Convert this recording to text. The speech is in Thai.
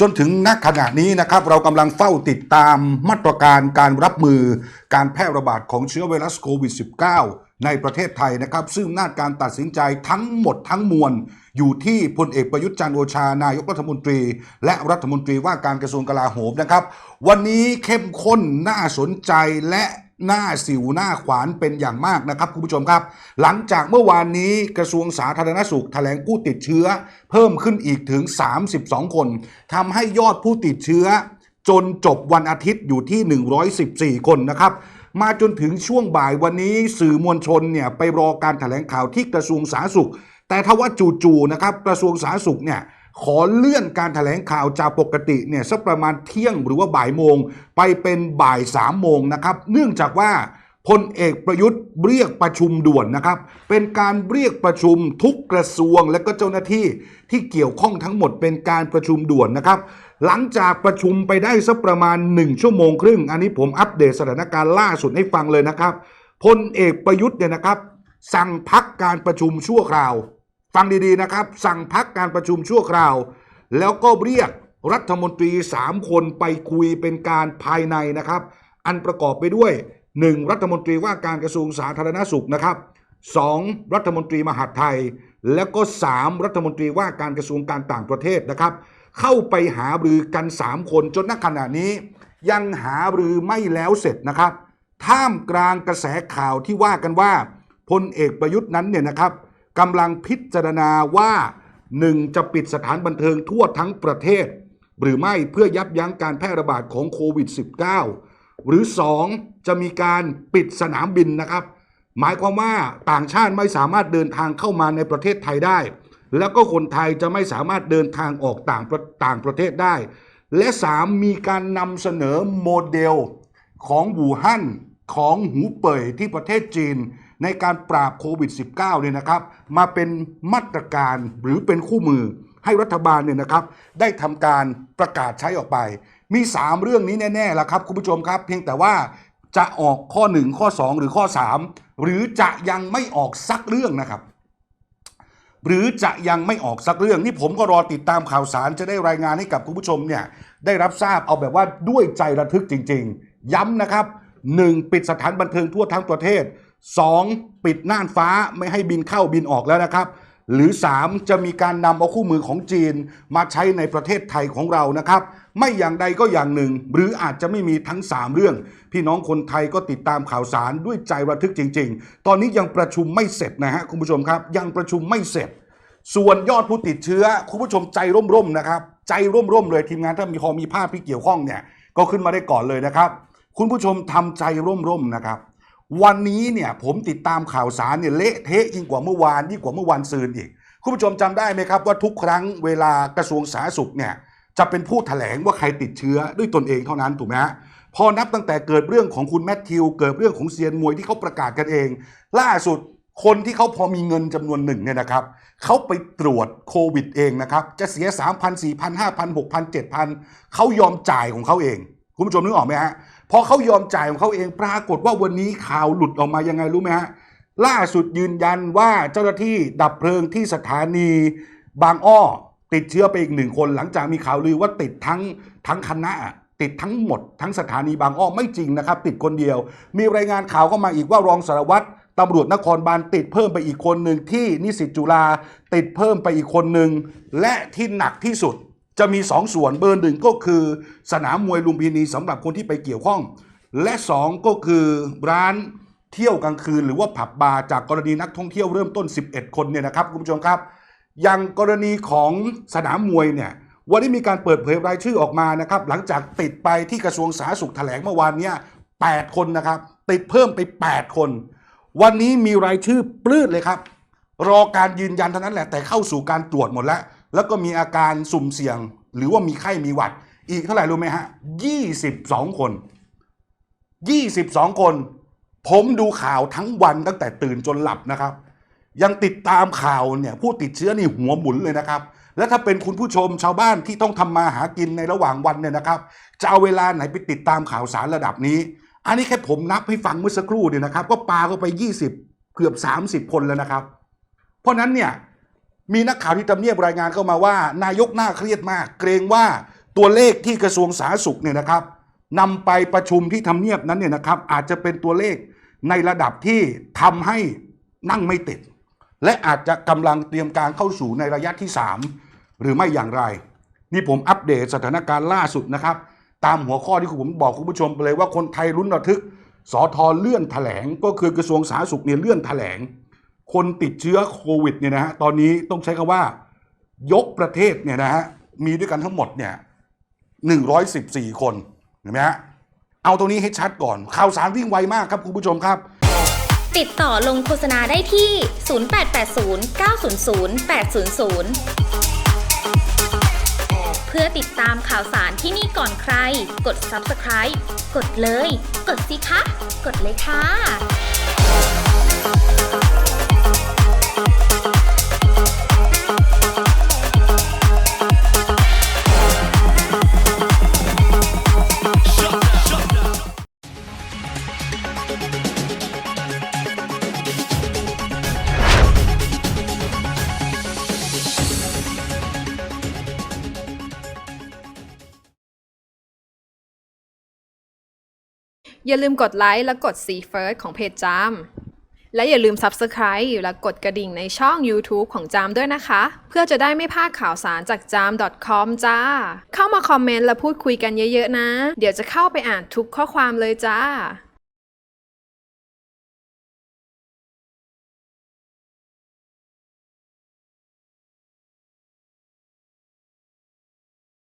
จนถึงณขณะนี้นะครับเรากำลังเฝ้าติดตามมาตรการการรับมือการแพร่ระบาดของเชื้อไวรัสโควิด -19 ในประเทศไทยนะครับ ซึ่งหน้าจการตัดสินใจทั้งหมดทั้งมวล อยู่ที่พลเอกประยุทธ์จันทร์โอชานายกรัฐมนตรี และรัฐมนตรีว่าการกระทรวงกลาโหมนะครับ วันนี้เข้มข้นน่าสนใจและ หน้าสิวหน้าขวานเป็นอย่างมากนะครับคุณผู้ชมครับ หลังจากเมื่อวานนี้กระทรวงสาธารณสุขแถลงผู้ติดเชื้อ เพิ่มขึ้นอีกถึง 32 คนทำให้ยอดผู้ติดเชื้อ จนจบวันอาทิตย์อยู่ที่ 114 คนนะครับมาจนถึงช่วงบ่ายวันนี้สื่อมวลชนเนี่ยไปรอการแถลงข่าวที่กระทรวงสาธารณสุข แต่ทว่าจู่ๆนะครับกระทรวงสาธารณสุขเนี่ย ขอเลื่อนการแถลงข่าวจากปกติเนี่ยสักประมาณเที่ยงหรือว่าบ่ายโมง ไปเป็นบ่ายสามโมงนะครับ เนื่องจากว่าพลเอกประยุทธ์เรียกประชุมด่วนนะครับ เป็นการเรียกประชุมทุกกระทรวงและก็เจ้าหน้าที่ที่เกี่ยวข้องทั้งหมดเป็นการประชุมด่วนนะครับ หลังจากประชุมไปได้สักประมาณ 1 ชั่วโมงครึ่ง อันนี้ผมอัปเดตสถานการณ์ล่าสุดให้ฟังเลยนะครับพลเอกประยุทธ์เนี่ยนะครับ สั่งพักการประชุมชั่วคราว ฟังดีๆนะครับ สั่งพักการประชุมชั่วคราว แล้วก็เรียกรัฐมนตรี 3 คนไปคุยเป็นการภายในนะครับ อันประกอบไปด้วย 1. รัฐมนตรีว่าการกระทรวงสาธารณสุขนะครับ 2. รัฐมนตรีมหาดไทย แล้วก็ 3. รัฐมนตรีว่าการกระทรวงการต่างประเทศนะครับ เข้าไปหาบรือกัน 3 คนจนณขณะนี้ ยังหาบรือไม่แล้วเสร็จนะครับ ท่ามกลางกระแสข่าวที่ว่ากันว่าพลเอกประยุทธ์นั้นเนี่ยนะครับ กำลังพิจารณาว่า 1. จะปิดสถานบันเทิงทั่วทั้งประเทศ หรือไม่เพื่อยับยั้งการแพร่ระบาดของโควิด -19 หรือ 2. จะมีการปิดสนามบินนะครับ หมายความว่าต่างชาติไม่สามารถเดินทางเข้ามาในประเทศไทยได้ แล้วก็คนไทยจะไม่สามารถเดินทางออกต่างต่างประเทศได้ และ 3. มีการนำเสนอโมเดลของหูฮั่นของหูเป่ยที่ประเทศจีน ในการปราบโควิด -19 เนี่ยนะครับ มาเป็นมาตรการหรือเป็นคู่มือให้รัฐบาลเนี่ยนะครับได้ทำการประกาศใช้ออกไป มี 3 เรื่องนี้แน่ๆละครับคุณผู้ชมครับ เพียงแต่ว่าจะออกข้อ 1 ข้อ 2 หรือข้อ 3 หรือจะยังไม่ออกสักเรื่องนะครับ หรือจะยังไม่ออกสักเรื่องนี่ผมก็รอติดตามข่าวสารจะได้รายงานให้กับคุณผู้ชมเนี่ยได้รับทราบเอาแบบว่าด้วยใจระทึกจริง ๆ ย้ำนะครับ 1. ปิดสถานบันเทิงทั่วทั้งประเทศ 2. ปิดน่านฟ้าไม่ให้บินเข้าบินออกแล้วนะครับ หรือ 3. จะมีการนำเอาคู่มือของจีน มาใช้ในประเทศไทยของเรานะครับ ไม่อย่างใดก็อย่างหนึ่ง หรืออาจจะไม่มีทั้ง 3 เรื่อง พี่น้องคนไทยก็ติดตามข่าวสารด้วยใจระทึกจริง ๆ ตอนนี้ยังประชุมไม่เสร็จนะฮะคุณผู้ชมครับ ยังประชุมไม่เสร็จ ส่วนยอดผู้ติดเชื้อคุณผู้ชมใจร่มๆนะครับ ใจร่มๆเลยทีมงานถ้ามีพอมีภาพที่เกี่ยวข้องเนี่ยก็ขึ้นมาได้ก่อนเลยนะครับ คุณผู้ชมทำใจร่มๆนะครับ วันนี้เนี่ยผมติดตามข่าวสารเนี่ยเละเทะยิ่งกว่าเมื่อวานยิ่งกว่าเมื่อวานซืนอีกคุณผู้ชมจำได้ไหมครับว่าทุกครั้งเวลากระทรวงสาธารณสุขเนี่ยจะเป็นผู้แถลงว่าใครติดเชื้อด้วยตนเองเท่านั้นถูกไหมฮะพอนับตั้งแต่เกิดเรื่องของคุณแมทธิว เกิดเรื่องของเซียนมวยที่เขาประกาศกันเอง ล่าสุดคนที่เขาพอมีเงินจำนวนหนึ่งเนี่ยนะครับเขาไปตรวจโควิดเองนะครับจะเสีย 3 0 0 0 4 0 0 5 0 0 6 0 0 7,000เขายอมจ่ายของเขาเอง คุณผู้ชมนึกออกไหมฮะ พอเขายอมจ่ายของเขาเองปรากฏว่าวันนี้ข่าวหลุดออกมายังไงรู้ไหมฮะล่าสุดยืนยันว่าเจ้าหน้าที่ดับเพลิงที่สถานี บางอ้อ ติดเชื้อไปอีกหนึ่งคน หลังจากมีข่าวลือว่าติดทั้งทั้งคณะติดทั้งหมด ทั้งสถานีบางอ้อไม่จริงนะครับ ติดคนเดียว มีรายงานข่าวเข้ามาอีกว่ารองสารวัตรตำรวจนครบาลติดเพิ่มไปอีกคนหนึ่งที่นิสิตจุฬาติดเพิ่มไปอีกคนหนึ่งและที่หนักที่สุด จะมีสองส่วนเบอร์หนึ่งก็คือสนามมวยลุมพินีสำหรับคนที่ไปเกี่ยวข้อง และสองก็คือร้านเที่ยวกลางคืนหรือว่าผับบาร์จากกรณีนักท่องเที่ยวเริ่มต้น 11 คนเนี่ยนะครับคุณผู้ชมครับ อย่างกรณีของสนามมวยเนี่ยวันนี้มีการเปิดเผยรายชื่อออกมานะครับหลังจากติดไปที่กระทรวงสาธารณสุขแถลงเมื่อวานเนี้ย8คนนะครับ ติดเพิ่มไป 8 คน วันนี้มีรายชื่อปลื้ดเลยครับ รอการยืนยันเท่านั้นแหละแต่เข้าสู่การตรวจหมดแล้ว แล้วก็มีอาการสุ่มเสี่ยง หรือว่ามีไข้มีหวัด อีกเท่าไหร่รู้ไหมฮะ22คน22คน ผมดูข่าวทั้งวันตั้งแต่ตื่นจนหลับนะครับ ยังติดตามข่าวเนี่ยผู้ติดเชื้อนี่หัวหมุนเลยนะครับและถ้าเป็นคุณผู้ชมชาวบ้านที่ต้องทำมาหากินในระหว่างวันเนี่ยนะครับ จะเอาเวลาไหนไปติดตามข่าวสารระดับนี้ อันนี้แค่ผมนับให้ฟังเมื่อสักครู่เนี่ยนะครับ ก็ปาเข้าไป 20 เกือบ 30 คนแล้วนะครับ เพราะนั้นเนี่ย มีนักข่าวที่ทำเนียบรายงานเข้ามาว่า นายกน่าเครียดมาก เกรงว่าตัวเลขที่กระทรวงสาธารณสุขเนี่ยนะครับนำไปประชุมที่ทำเนียบนั้นเนี่ยนะครับ อาจจะเป็นตัวเลขในระดับที่ทำให้นั่งไม่ติด และอาจจะกำลังเตรียมการเข้าสู่ในระยะที่ 3 หรือไม่อย่างไร นี่ผมอัปเดตสถานการณ์ล่าสุดนะครับ ตามหัวข้อที่ผมบอกคุณผู้ชมไปเลยว่าคนไทยรุ้นระทึกสอทอเลื่อนแถลงก็คือกระทรวงสาธารณสุขเนี่ยเลื่อนแถลง คนติดเชื้อโควิดเนี่ยนะฮะตอนนี้ต้องใช้คำว่า ยกประเทศเนี่ยนะฮะมีด้วยกันทั้งหมดเนี่ย114คนเห็นไหมฮะเอาตรงนี้ให้ชัดก่อน ข่าวสารวิ่งไวมากครับคุณผู้ชมครับ ติดต่อลงโฆษณาได้ที่ 0880 900 800 เพื่อติดตามข่าวสารที่นี่ก่อนใคร กด subscribe กดเลย กดสิคะ กดเลยค่ะ อย่าลืมกดไลค์และกด See First ของเพจจามและอย่าลืม Subscribe และกดกระดิ่งในช่อง YouTube ของจามด้วยนะคะ เพื่อจะได้ไม่พลาดข่าวสารจากจาม .com จ้า เข้ามาคอมเมนต์และพูดคุยกันเยอะๆนะ เดี๋ยวจะเข้าไปอ่านทุกข้อความเลยจ้า